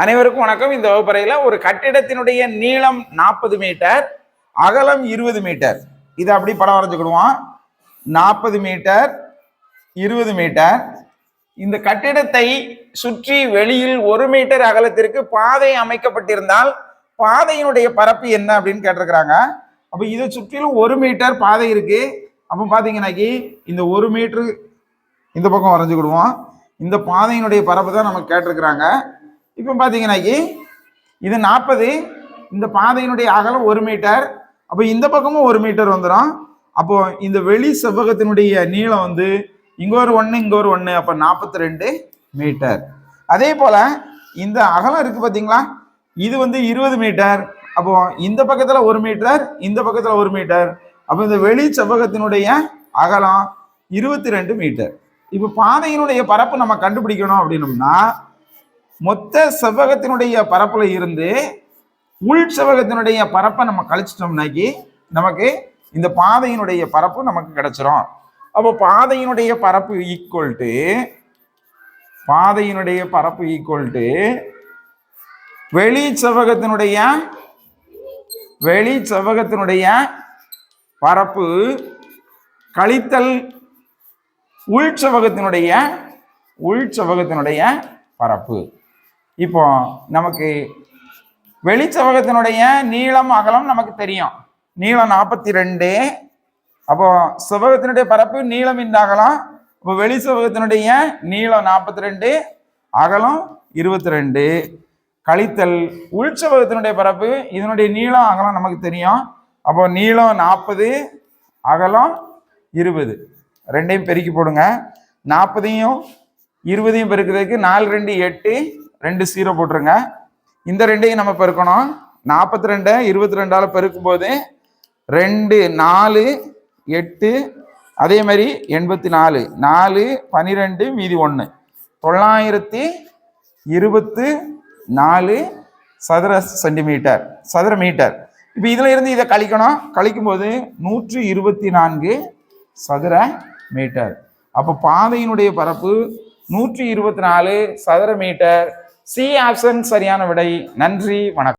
அனைவருக்கும் வணக்கம். இந்த வகுப்பறையில் ஒரு கட்டிடத்தினுடைய நீளம் நாற்பது மீட்டர் அகலம் இருபது மீட்டர். இதை அப்படி படம் வரைஞ்சுக்கிடுவோம். நாற்பது மீட்டர் இருபது மீட்டர். இந்த கட்டிடத்தை சுற்றி வெளியில் ஒரு மீட்டர் அகலத்திற்கு பாதை அமைக்கப்பட்டிருந்தால் பாதையினுடைய பரப்பு என்ன அப்படின்னு கேட்டிருக்கிறாங்க. அப்போ இதை சுற்றிலும் ஒரு மீட்டர் பாதை இருக்கு. அப்போ பார்த்தீங்கன்னாக்கி இந்த ஒரு மீட்ரு இந்த பக்கம் வரைஞ்சுக்கிடுவோம். இந்த பாதையினுடைய பரப்பு தான் நமக்கு கேட்டிருக்கிறாங்க. இப்போ பார்த்தீங்கன்னாக்கி இது நாற்பது இந்த பாதையினுடைய அகலம் ஒரு மீட்டர். அப்போ இந்த பக்கமும் ஒரு மீட்டர் வந்துடும் அப்போ இந்த வெளி செவ்வகத்தினுடைய நீளம் வந்து இங்கே ஒரு ஒன்று இங்கே ஒரு ஒன்று அப்போ நாற்பத்தி ரெண்டு மீட்டர். அதே போல் இந்த அகலம் இருக்குது பார்த்தீங்களா? இது வந்து இருபது மீட்டர். அப்போ இந்த பக்கத்தில் ஒரு மீட்டர் இந்த பக்கத்தில் ஒரு மீட்டர். அப்போ இந்த வெளி செவ்வகத்தினுடைய அகலம் இருபத்தி ரெண்டு மீட்டர். இப்போ பாதையினுடைய பரப்பு நம்ம கண்டுபிடிக்கணும் அப்படின்னம்னா மொத்த செவ்வகத்தினுடைய பரப்பில் இருந்து உள் செவ்வகத்தினுடைய பரப்பை நம்ம கழிச்சிட்டோம்னாக்கி நமக்கு இந்த பாதையினுடைய பரப்பு நமக்கு கிடைச்சிரும். அப்போ பாதையினுடைய பரப்பு ஈக்குவல் டு பாதையினுடைய பரப்பு ஈக்குவல் டு வெளி செவ்வகத்தினுடைய வெளி செவ்வகத்தினுடைய பரப்பு கழித்தல் உள் செவ்வகத்தினுடைய உள் செவ்வகத்தினுடைய பரப்பு. இப்போ நமக்கு வெளிச்சவகத்தினுடைய நீளம் அகலம் நமக்கு தெரியும். நீளம் நாற்பத்தி ரெண்டு அப்போ செவ்வகத்தினுடைய பரப்பு நீளம் இந்த அகலம். இப்போ வெளி செவ்வகத்தினுடைய நீளம் நாற்பத்தி ரெண்டு அகலம் இருபத்தி ரெண்டு கழித்தல் உள் செவ்வகத்தினுடைய பரப்பு இதனுடைய நீளம் அகலம் நமக்கு தெரியும். அப்போ நீளம் நாற்பது அகலம் இருபது. ரெண்டையும் பெருக்கி போடுங்க. நாற்பதையும் இருபதையும் பெருக்கிறதுக்கு நாலு ரெண்டு எட்டு. ரெண்டு சீரோ போட்டுருங்க. இந்த ரெண்டையும் நம்ம பெருக்கணும். நாற்பத்தி ரெண்டை இருபத்தி ரெண்டால் பெருக்கும் போது ரெண்டு நாலு எட்டு அதே மாதிரி எண்பத்தி நாலு நாலு பன்னிரெண்டு மீதி ஒன்று தொள்ளாயிரத்தி இருபத்து நாலு சதுர சென்டிமீட்டர் சதுர மீட்டர். இப்போ இதில் இருந்து இதை கழிக்கணும். கழிக்கும்போது நூற்றி இருபத்தி நான்கு சதுர மீட்டர். அப்போ பாதையினுடைய பரப்பு நூற்றி இருபத்தி நாலு சதுர மீட்டர். சி ஆப்ஷன் சரியான விடை. நன்றி வணக்கம்.